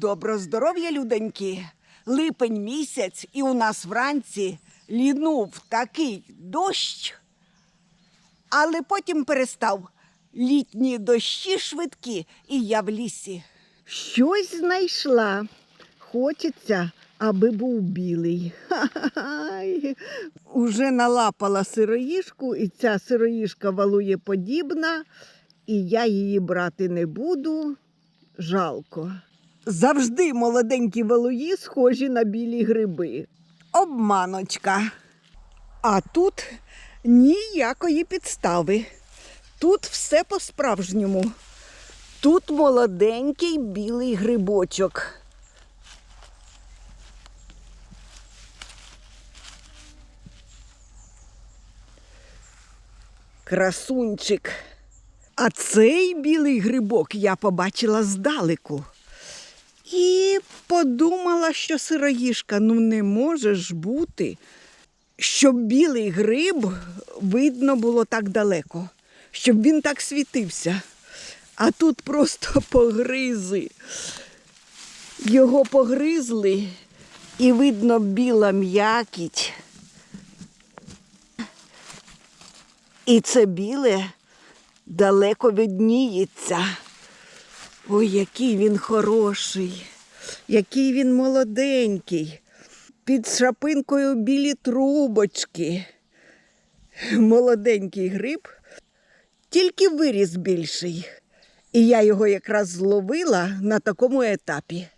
Добро здоров'я, людоньки. Липень місяць, і у нас вранці лінув такий дощ, але потім перестав. Літні дощі швидкі, і я в лісі. Щось знайшла. Хочеться, аби був білий. Ха-ха-ха. Уже налапала сироїжку, і ця сироїжка валує подібна, і я її брати не буду. Жалко. Завжди молоденькі валуї схожі на білі гриби. Обманочка. А тут ніякої підстави. Тут все по-справжньому. Тут молоденький білий грибочок. Красунчик. А цей білий грибок я побачила здалеку. І подумала, що сироїжка, ну не може ж бути, щоб білий гриб видно було так далеко, щоб він так світився. А тут просто погризи. Його погризли, і видно біла м'якіть. І це біле далеко видніється. Ой, який він хороший, який він молоденький. Під шапинкою білі трубочки. Молоденький гриб, тільки виріс більший. І я його якраз зловила на такому етапі.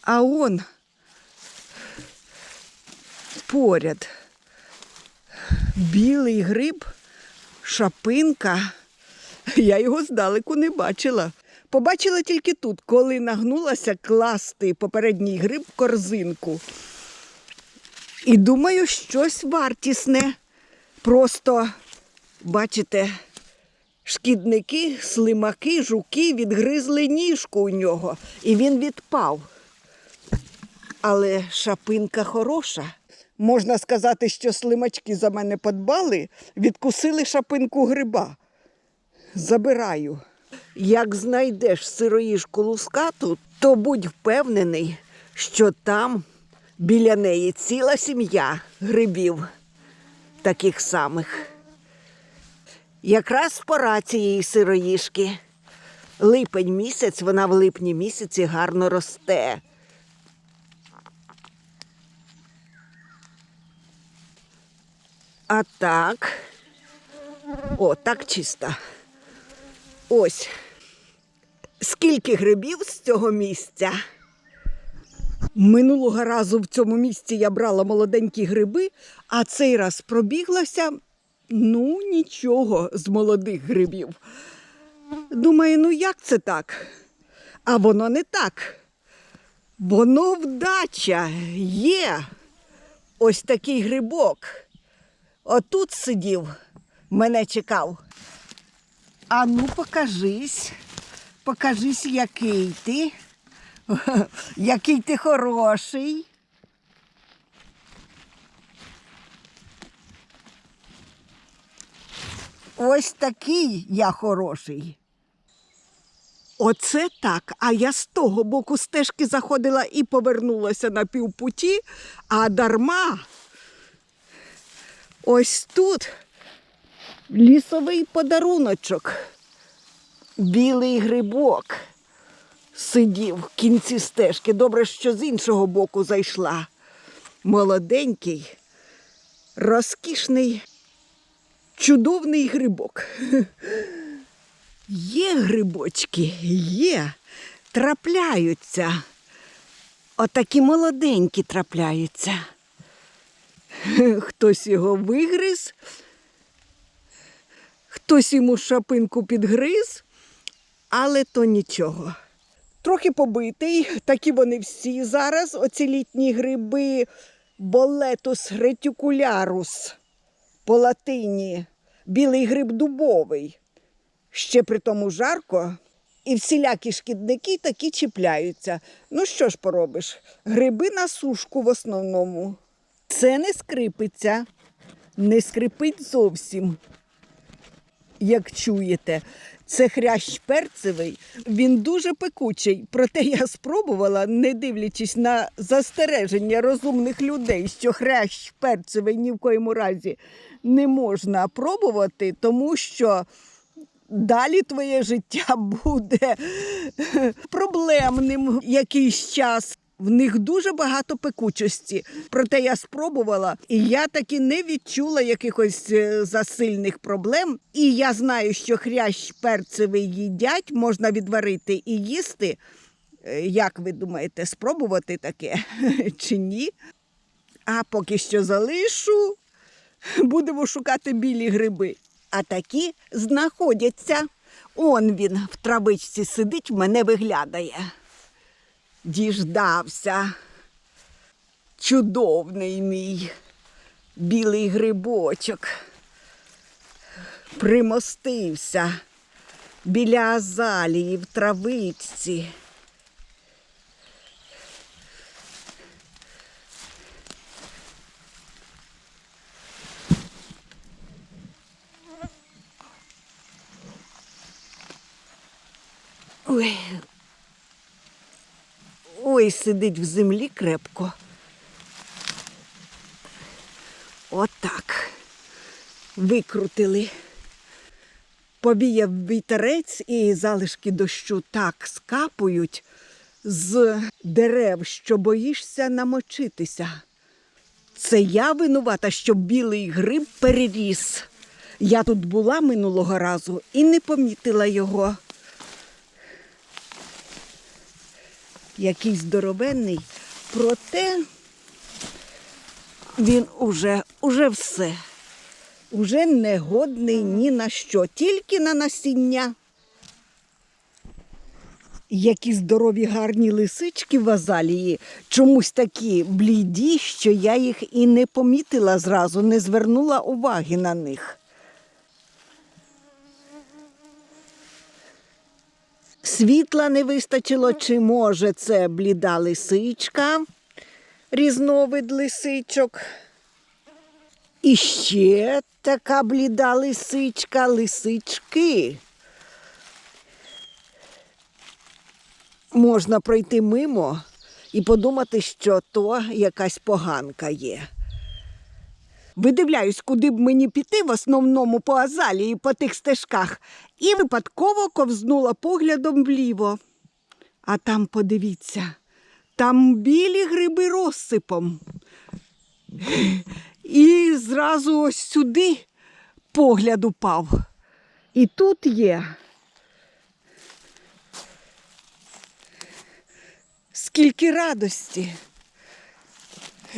А он поряд білий гриб, шапинка. Я його здалеку не бачила. Побачила тільки тут, коли нагнулася класти попередній гриб в корзинку. І думаю, щось вартісне. Просто, бачите, шкідники, слимаки, жуки відгризли ніжку у нього, і він відпав. Але шапинка хороша. Можна сказати, що слимачки за мене подбали, відкусили шапинку гриба. Забираю. Як знайдеш сироїжку лускату, то будь впевнений, що там біля неї ціла сім'я грибів таких самих. Якраз пора цієї сироїжки. Липень місяць, вона в липні місяці гарно росте. А так. О, так чисто. Ось. Скільки грибів з цього місця? Минулого разу в цьому місці я брала молоденькі гриби, а цей раз пробіглася ну нічого з молодих грибів. Думаю, ну як це так? А воно не так. Воно вдача є. Ось такий грибок. Отут сидів, мене чекав. А ну покажись, покажись, який ти, який ти хороший. Ось такий я хороший. Оце так. А я з того боку стежки заходила і повернулася на півпуті, а дарма. Ось тут лісовий подаруночок. Білий грибок сидів в кінці стежки. Добре, що з іншого боку зайшла. Молоденький, розкішний, чудовний грибок. Є грибочки, є, трапляються. Отакі молоденькі трапляються. Хтось його вигриз, хтось йому шапинку підгриз, але то нічого. Трохи побитий, такі вони всі зараз, оці літні гриби болетус ретикулярус по латині, білий гриб дубовий. Ще при тому жарко, і всілякі шкідники такі чіпляються. Ну що ж поробиш? Гриби на сушку в основному. Це не скрипиться, не скрипить зовсім, як чуєте. Це хрящ перцевий, він дуже пекучий. Проте я спробувала, не дивлячись на застереження розумних людей, що хрящ перцевий ні в коєму разі не можна пробувати, тому що далі твоє життя буде проблемним якийсь час. В них дуже багато пекучості. Проте я спробувала, і я таки не відчула якихось е, засильних проблем. І я знаю, що хрящ перцевий їдять, можна відварити і їсти. Е, Як ви думаєте, спробувати таке чи ні? А поки що залишу, будемо шукати білі гриби. А такі знаходяться. Он він в травичці сидить, мене виглядає. Діждався. Чудовний мій білий грибочок. Примостився біля азалії в травичці. Ой. Ой, сидить в землі крепко. Отак. Викрутили. Повіяв вітерець і залишки дощу так скапують з дерев, що боїшся намочитися. Це я винувата, що білий гриб переріс. Я тут була минулого разу і не помітила його. Який здоровенний, проте він уже, уже все. Уже не годний ні на що, тільки на насіння. Які здорові гарні лисички в азалії, чомусь такі бліді, що я їх і не помітила зразу, не звернула уваги на них. Світла не вистачило, чи може це бліда лисичка, різновид лисичок. І ще така бліда лисичка, лисички. Можна пройти мимо і подумати, що то якась поганка є. Видивляюсь, куди б мені піти в основному по азалії, по тих стежках, і випадково ковзнула поглядом вліво. А там подивіться, там білі гриби розсипом. І зразу ось сюди погляд упав. І тут є. Скільки радості,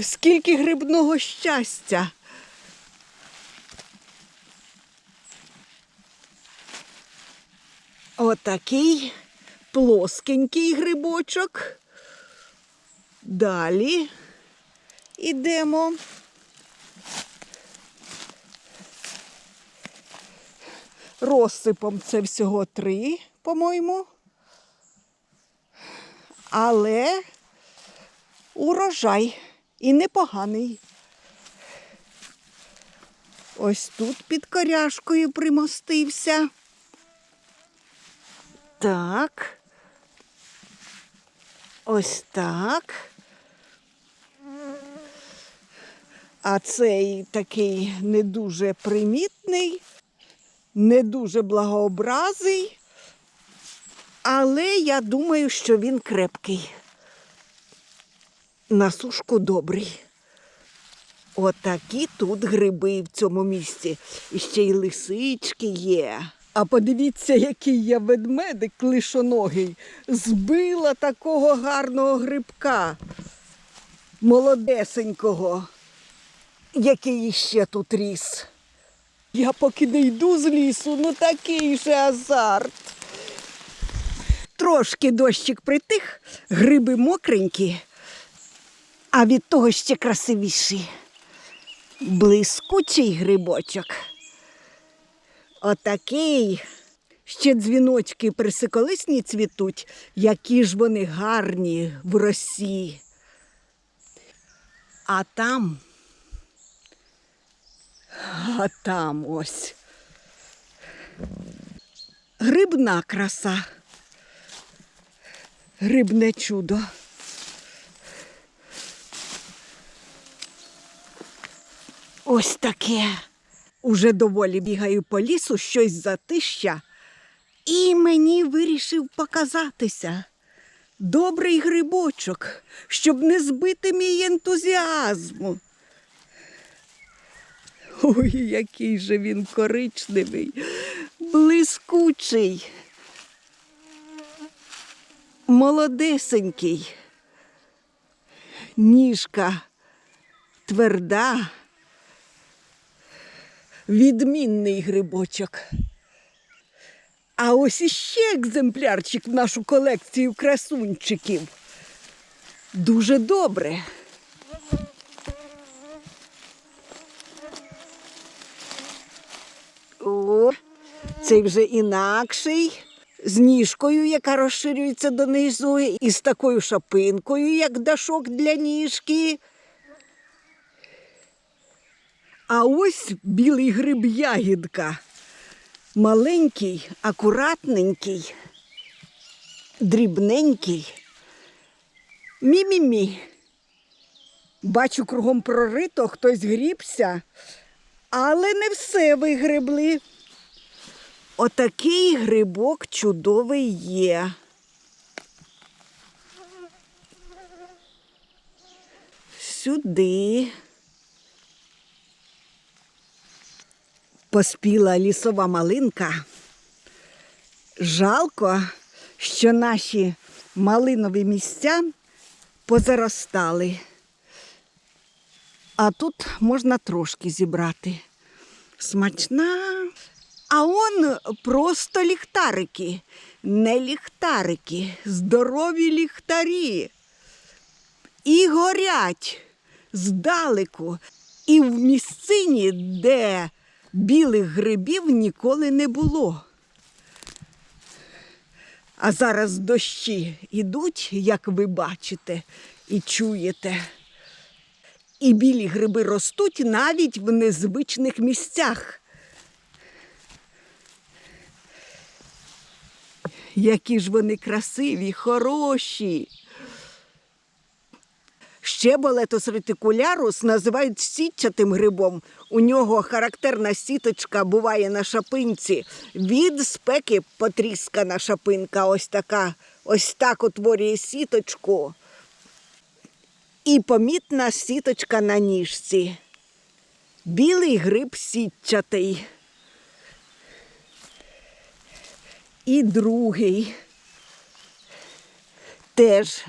скільки грибного щастя. Отакий плоскенький грибочок. Далі ідемо. Розсипом це всього три, по-моєму. Але урожай і непоганий. Ось тут під коряшкою примостився. Так. Ось так. А цей такий не дуже примітний, не дуже благообразий, але я думаю, що він крепкий. На сушку добрий. Отакі тут гриби в цьому місці. І ще й лисички є. А подивіться, який я ведмедик клишоногий. Збила такого гарного грибка, молодесенького, який іще тут ріс. Я поки не йду з лісу, ну такий же азарт. Трошки дощик притих, гриби мокренькі, а від того ще красивіші. Блискучий грибочок. Отакий. Ще дзвіночки присиколисні цвітуть, які ж вони гарні в росі. А там, а там ось. Грибна краса. Грибне чудо. Ось таке. Уже доволі бігаю по лісу, щось затища, і мені вирішив показатися. Добрий грибочок, щоб не збити мій ентузіазм. Ой, який же він коричневий, блискучий, молодесенький, ніжка тверда, відмінний грибочок. А ось іще екземплярчик в нашу колекцію красунчиків. Дуже добре. О, цей вже інакший, з ніжкою, яка розширюється донизу, і з такою шапинкою, як дашок для ніжки. А ось білий гриб ягідка. Маленький, акуратненький, дрібненький. Мі-мі-мі. Бачу, кругом прорито, хтось грібся, але не все вигребли. Отакий грибок чудовий є. Сюди. Поспіла лісова малинка. Жалко, що наші малинові місця позаростали. А тут можна трошки зібрати. Смачна. А он просто ліхтарики, не ліхтарики, здорові ліхтарі. І горять здалеку, і в місцині, де білих грибів ніколи не було. А зараз дощі ідуть, як ви бачите і чуєте. І білі гриби ростуть навіть в незвичних місцях. Які ж вони красиві, хороші. Ще болетос ретикулярус називають сітчатим грибом. У нього характерна сіточка буває на шапинці. Від спеки потріскана шапинка, ось така, ось так утворює сіточку. І помітна сіточка на ніжці. Білий гриб сітчатий. І другий. Теж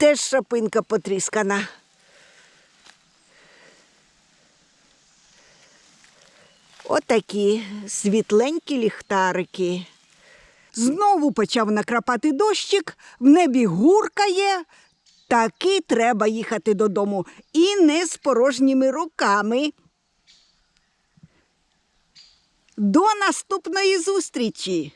теж шапинка потріскана. Отакі світленькі ліхтарики. Знову почав накрапати дощик, в небі гуркає. Таки треба їхати додому і не з порожніми руками. До наступної зустрічі!